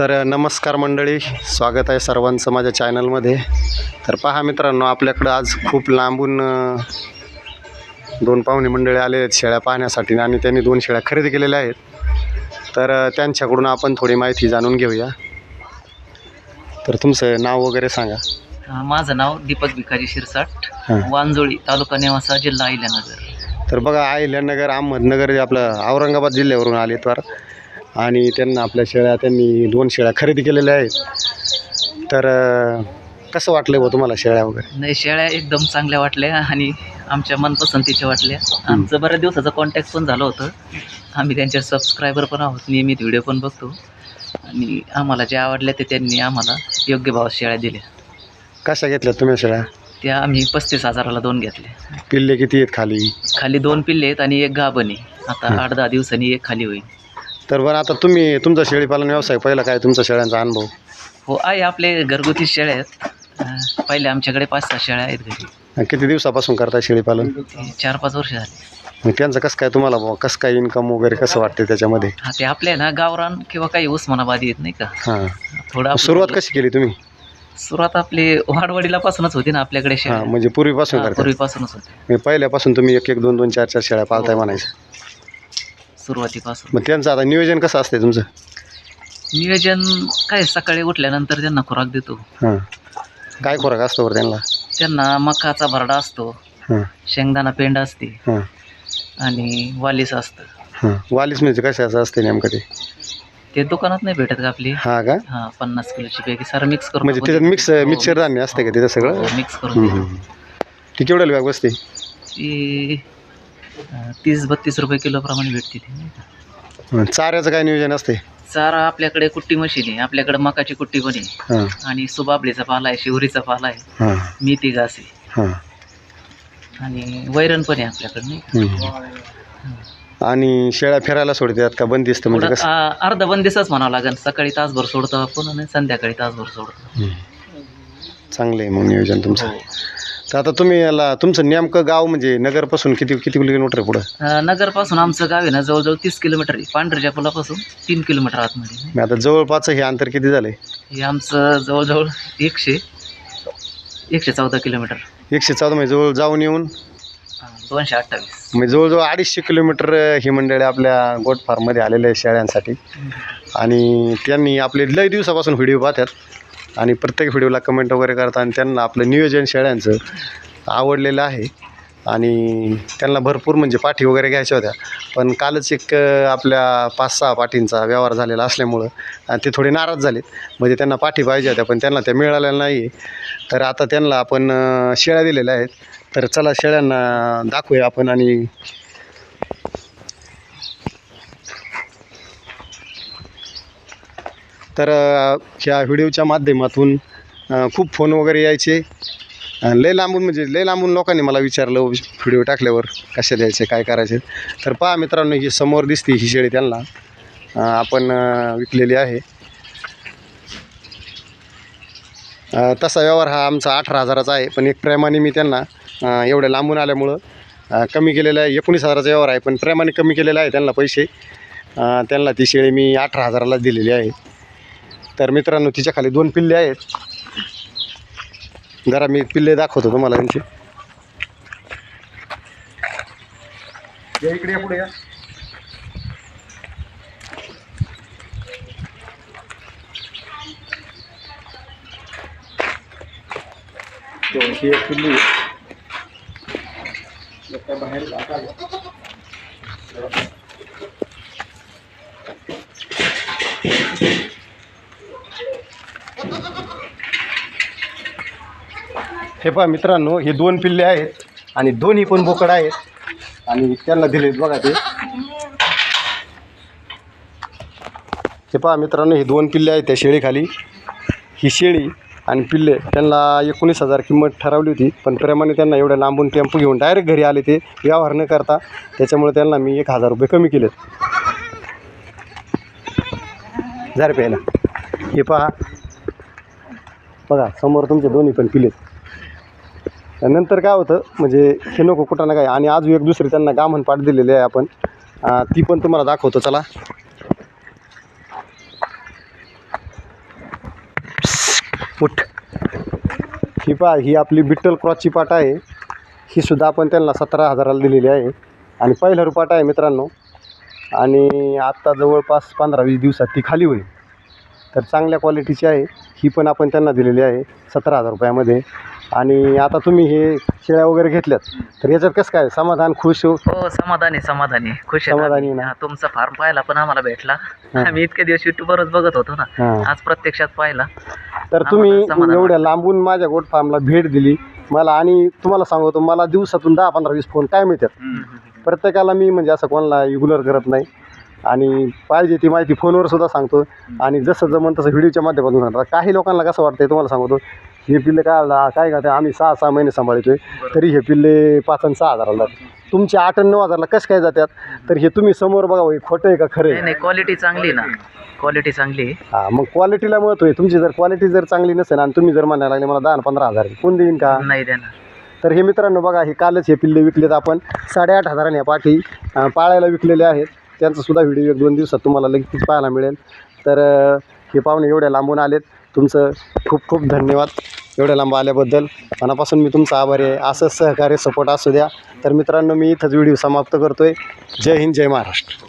तर नमस्कार मंडळी. स्वागत आहे सर्वांचं माझ्या चॅनलमध्ये. तर पहा मित्रांनो आपल्याकडं आज खूप लांबून दोन पाहुणे मंडळी आले आहेत शेळ्या पाहण्यासाठी आणि त्यांनी दोन शेळ्या खरेदी केलेल्या आहेत. तर त्यांच्याकडून आपण थोडी माहिती जाणून घेऊया. तर तुमचं नाव वगैरे सांगा. माझं नाव दीपक भिकारी शिरसाट. वांजोळी तालुका नेवासा जिल्हा अहिल्यानगर. तर बघा अहिल्यानगर अहमदनगर आपलं औरंगाबाद जिल्ह्यावरून आले तर आणि त्यांना आपल्या शेळ्या त्यांनी दोन शेळ्या खरेदी केलेल्या आहेत. तर कसं वाटलं बा तुम्हाला शेळ्या वगैरे? नाही शेळ्या एकदम चांगल्या वाटल्या आणि आमच्या मनपसंतीच्या वाटल्या. आमचं बऱ्याच दिवसाचं कॉन्टॅक्ट पण झालं होतं. आम्ही त्यांचे सबस्क्रायबर पण आहोत नियमित व्हिडिओ पण बघतो. आणि आम्हाला ज्या आवडल्या ते त्यांनी आम्हाला योग्य भावात शेळ्या दिल्या. कशा घेतल्या तुम्ही शेळ्या? त्या आम्ही पस्तीस हजाराला दोन घेतल्या. पिल्ले किती आहेत खाली? खाली दोन पिल्ले आहेत आणि एक गाभण आहे. आता आठ दहा दिवसांनी एक खाली होईल. तर बरं आता तुम्ही तुमचा शेळीपालन व्यवसाय पहिला काय तुमचा शेळ्यांचा अनुभव? हो आहे आपले घरगुती शेळ्या आहेत. अ, पहिले आमच्याकडे पाच सहा शेळ्या आहेत घरी. आणि किती दिवसापासून करताय शेळीपालन? चार पाच वर्ष झाली. मग त्यांचं कसं काय तुम्हाला बुवा, कसं काय इन्कम वगैरे कसं वाटते त्याच्यामध्ये? हा ते आपल्या ना गावरान किंवा काही उस्मानाबादी येत नाही का? हां. थोडं आपलं- सुरुवात कशी केली तुम्ही? सुरुवात आपली वाडवडीलापासूनच होती ना आपल्याकडे शेळ्या. म्हणजे पूर्वीपासून हा, करता पूर्वीपासूनच होती. म्हणजे पहिल्यापासून तुम्ही एक एक दोन दोन चार चार शेळ्या पाळताय म्हणायचं. सुरुवातीपासून. मग त्यांचं आता नियोजन कसं असते तुमचं? नियोजन काय सकाळी उठल्यानंतर त्यांना खुराक देतो. हां. काय खोराक असतो बरं त्यांना? त्यांना मकाचा भरडा असतो हां. शेंगदाणा पेंड असते हां. आणि वालीस असतं. हां. वालीस म्हणजे कशाचं असते नेमकं ते? ते दुकानात नाही भेटत का आपली? हा का? हा पन्नास किलोची पैकी सारं मिक्स करून म्हणजे त्याच्यात मिक्स. मिक्सर धान्य असते का तिथं सगळं? हो, मिक्स करून हम्म, देतो. हम्म. ती केवढ्याला बॅग बसते? ती तीस बत्तीस रुपये किलोप्रमाणे भेटते ती चाऱ्याचं काय नियोजन असते चारा आपल्याकडे कुट्टी मशीन आहे आपल्याकडे मकाची कुट्टी पण आहे. हां. आणि सुबाबलीचा पाला आहे शिवरीचा पाला आहे हां. मेथी घास आहे. हां. आणि वैरण पण आहे आपल्याकडे नाही का? हम्म. आणि शेळ्या फिरायला सोडतात का? बंदिस्त म्हणजे थोडं, कसं? आ, अर्धा बंदिसच म्हणावं लागेल. सकाळी तासभर सोडतो आपण आणि संध्याकाळी तासभर सोडतो. चांगलं आहे मग नियोजन तुमचं. हो. तर आता तुम्ही याला तुमचं नेमकं गाव म्हणजे नगरपासून किती किती किलोमीटर आहे पुढं? अं, नगरपासून आमचं गाव आहे ना जवळजवळ तीस किलोमीटर आहे. पांढरच्या पुलापासून तीन किलोमीटर आतमध्ये. मग आता जवळपास हे अंतर किती झालंय? हे आमचं जवळजवळ एकशे एकशे चौदा किलोमीटर. एकशे चौदा म्हणजे जवळ जाऊन येऊन? दोनशे अठ्ठावीस. म्हणजे जवळजवळ अडीचशे किलोमीटर ही मंडळी आपल्या गोट फार्ममध्ये आलेले आहे शेळ्यांसाठी आणि त्यांनी आपले लय दिवसापासून व्हिडिओ पाहतात. आणि प्रत्येक व्हिडिओला कमेंट वगैरे करतात आणि त्यांना आपलं नियोजन शेळ्यांचं आवडलेलं आहे. आणि त्यांना भरपूर म्हणजे पाठी वगैरे घ्यायच्या होत्या. पण कालच एक आपल्या पाच सहा पाठींचा व्यवहार झालेला असल्यामुळं आणि ते थोडे नाराज झाले म्हणजे त्यांना पाठी पाहिजे होत्या पण त्यांना त्या मिळालेल्या नाही तर आता त्यांना आपण शेळ्या दिलेल्या आहेत. तर चला शेळ्यांना दाखवूया आपण आणि तर ह्या व्हिडिओच्या माध्यमातून खूप फोन वगैरे यायचे. लय लांबून म्हणजे लय लांबून लोकांनी मला विचारलं व्हिडिओ टाकल्यावर कसे द्यायचे काय करायचे. तर पहा मित्रांनो ही समोर दिसते ही शेळी त्यांना. आपण विकलेली आहे. तसा व्यवहार हा आमचा अठरा हजाराचा आहे पण एक प्रेमाने मी त्यांना एवढ्या लांबून आल्यामुळं कमी केलेलं आहे. एकोणीस हजाराचा व्यवहार आहे पण प्रेमाने कमी केलेला आहे त्यांना पैसे. त्यांना ती शेळी मी अठरा हजाराला दिलेली आहे. तर मित्रांनो तिच्या खाली दोन पिल्ले आहेत. जरा मी पिल्ले दाखवतो तुम्हाला त्यांची. या इकडे पुढे या एक पिल्ली बाहेर हे पहा मित्रांनो हे दोन पिल्ले आहेत आणि दोन्ही पण बोकड आहेत. आणि त्यांना दिलेत बघा ते. हे पहा मित्रांनो हे दोन पिल्ले आहेत त्या शेळीखाली. ही शेळी आणि पिल्ले त्यांना एकोणीस हजार किंमत ठरवली होती पण प्रेमाने त्यांना एवढ्या लांबून टेम्पो घेऊन डायरेक्ट घरी आले ते. व्यवहार न करता त्याच्यामुळे त्यांना मी एक हजार रुपये कमी केलेत. झाले प्यायला. हे पहा. बघा समोर तुमचे दोन्ही पण पिलेत नंतर काय होतं म्हणजे हे नको कुठं ना काय आणि आज एक दुसरी त्यांना गामण पाठ दिलेली आहे आपण. ती पण तुम्हाला दाखवतो चला. उठ. ही पा ही आपली बिट्टल क्रॉसची पाट आहे. ही सुद्धा आपण त्यांना सतरा हजाराला दिलेली आहे. आणि पहिला रुपाट आहे मित्रांनो. आणि आत्ता जवळपास पंधरा वीस दिवसात ती खाली होईल. तर चांगल्या क्वालिटीची आहे. ही पण आपण त्यांना दिलेली आहे सतरा हजार रुपयामध्ये. आणि आता तुम्ही हे शेळ्या वगैरे घेतल्यात तर याच्यात कसं काय? समाधान खुश हो? हो समाधानी समाधानी. खुश आहे समाधानी आम्ही. ना? हा, तुमचा फार्म पाहायला पण आम्हाला भेटला. आम्ही इतके दिवस युट्यूबवरच बघत होतो ना. आज प्रत्यक्षात पाहिला. तर तुम्ही आम्हाला समाधान एवढ्या लांबून माझ्या गोट फार्मला भेट दिली. मला आणि तुम्हाला सांगतो मला दिवसातून दहा पंधरा वीस फोन काय मिळतात प्रत्येकाला मी म्हणजे असं कोणाला रेग्युलर करत नाही. आणि पाहिजे ती माहिती फोनवर सुद्धा सांगतो. आणि जसं जमन तसं व्हिडिओच्या माध्यमातून सांगतो. काही लोकांना कसं वाटतंय तुम्हाला सांगतो. हे पिल्ले काय आला काय का आम्ही सहा सहा महिने सांभाळतोय. तरी हे पिल्ले पाच आणि सहा हजाराला जातात. तुमचे आठ आणि नऊ हजारला कसं काय जातात? तर हे तुम्ही समोर बघा हे खोटं आहे का खरं नाही आहे? नाही क्वालिटी चांगली ना. क्वालिटी चांगली आहे. हां मग क्वालिटीला महत्त्व आहे. तुमची जर क्वालिटी जर चांगली नसेल आणि तुम्ही जर म्हणायला लागले मला दहा आणि पंधरा हजार आहे, कोण देईन का? नाही देणार. तर हे मित्रांनो बघा हे कालच हे पिल्ले विकलेत आपण. साडेआठ हजाराने या पाठी अं, पाळायला विकलेले आहेत. त्यांचा सुद्धा व्हिडिओ एक दोन दिवसात तुम्हाला लगेच पाहायला मिळेल. तर अं, हे पाहुणे एवढ्या लांबून आलेत. तुमचं खूप खूप धन्यवाद एवढ्या लांब आल्याबद्दल. मनापासून मी तुमचा आभारी आहे. असंच सहकार्य सपोर्ट असू द्या. तर मित्रांनो मी इथंच व्हिडिओ समाप्त करतो आहे जय हिंद जय महाराष्ट्र.